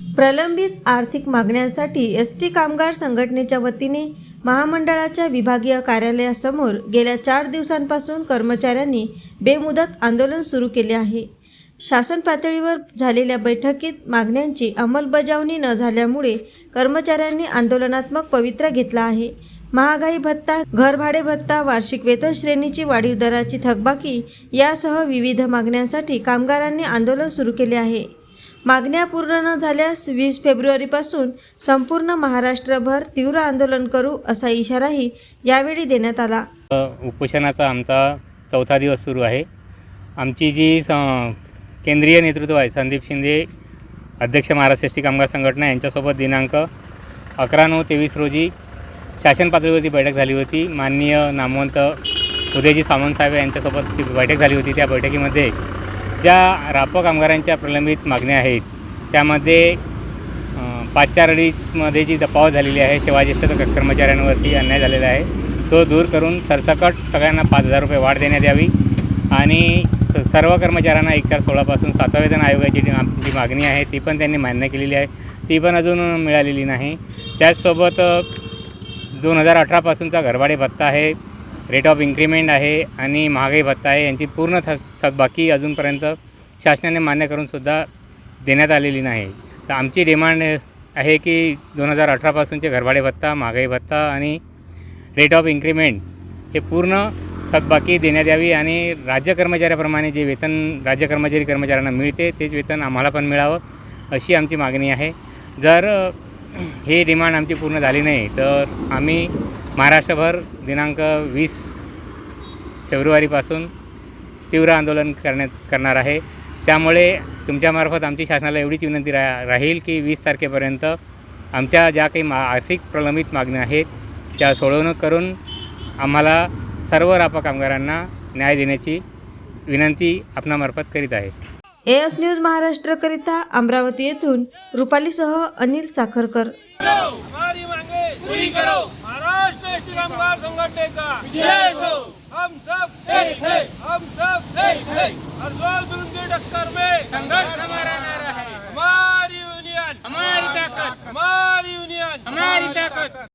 प्रलंबित आर्थिक मागण्यांसाठी एस टी कामगार संघटनेच्या वतीने महामंडळाच्या विभागीय कार्यालयासमोर गेल्या चार दिवसांपासून कर्मचाऱ्यांनी बेमुदत आंदोलन सुरू केले आहे. शासन पातळीवर झालेल्या बैठकीत मागण्यांची अंमलबजावणी न झाल्यामुळे कर्मचाऱ्यांनी आंदोलनात्मक पवित्रा घेतला आहे. महागाई भत्ता घरभाडे भत्ता वार्षिक वेतन श्रेणीची वाढीव दराची थकबाकी यासह विविध मागण्यांसाठी कामगारांनी आंदोलन सुरू केले आहे. मागण्या पूर्ण न झाल्यास वीस फेब्रुवारीपासून संपूर्ण महाराष्ट्रभर तीव्र आंदोलन करू असा इशाराही यावेळी देण्यात आला. उपोषणाचा आमचा चौथा दिवस सुरू आहे. आमची जी स केंद्रीय नेतृत्व आहे संदीप शिंदे अध्यक्ष महाराष्ट्र एस टी कामगार संघटना यांच्यासोबत दिनांक अकरा नऊ तेवीस रोजी शासन पातळीवरती बैठक झाली होती. माननीय नामवंत उदयजी सावंत साहेब यांच्यासोबत ती बैठक झाली होती. त्या बैठकीमध्ये ज्या रापो कामगारांच्या प्रलंबित मागण्या आहेत त्यामध्ये अ, अडीचमध्ये जी दपाव झालेली आहे सेवाज्येष्ठ कर्मचाऱ्यांवरती अन्याय झालेला आहे तो दूर करून सरसकट सगळ्यांना पाच हजार रुपये वाढ देण्यात यावी आणि स सर्व कर्मचाऱ्यांना एक चार सोळापासून सातवा वेतन आयोगाची जी जी मागणी आहे ती पण त्यांनी मान्य केलेली आहे. ती पण अजून मिळालेली नाही. त्याचसोबत दोन हजार अठरापासूनचा घरभाडे भत्ता आहे. रेट ऑफ इन्क्रीमेंट आहे आणि महागाई भत्ता आहे यांची पूर्ण थक थकबाकी अजूनपर्यंत शासनाने मान्य करूनसुद्धा देण्यात आलेली नाही. तर आमची डिमांड आहे की दोन हजार अठरापासूनचे घरभाडे भत्ता महागाई भत्ता आणि रेट ऑफ इन्क्रीमेंट हे पूर्ण थकबाकी देण्यात यावी आणि राज्य कर्मचाऱ्याप्रमाणे जे वेतन राज्य कर्मचारी कर्मचाऱ्यांना मिळते तेच वेतन आम्हाला पण मिळावं अशी आमची मागणी आहे. जर हे डिमांड आमची पूर्ण झाली नाही तर आम्ही महाराष्ट्रभर दिनांक वीस फेब्रुवारीपासून तीव्र आंदोलन करण्यात करणार आहे. त्यामुळे तुमच्यामार्फत आमची शासनाला एवढीच विनंती रा राहील की वीस तारखेपर्यंत आमच्या ज्या काही मा आर्थिक प्रलंबित मागण्या आहेत त्या सोडवणूक करून आम्हाला सर्व रापा कामगारांना न्याय देण्याची विनंती आपणामार्फत करीत आहे. एएस न्यूज महाराष्ट्रकरिता अमरावती येथून रुपालीसह अनिल साखरकर. हमारी मांगे. पूरी करो. महाराष्ट्र एसटी कामगार संगठन का विजय हो हम सब एक है हम सब एक है हर रोज जुल्म की टक्कर में. संघर्ष हमारा नारा है। हमारी यूनियन हमारी ताकत. हमारी यूनियन हमारी ताकत.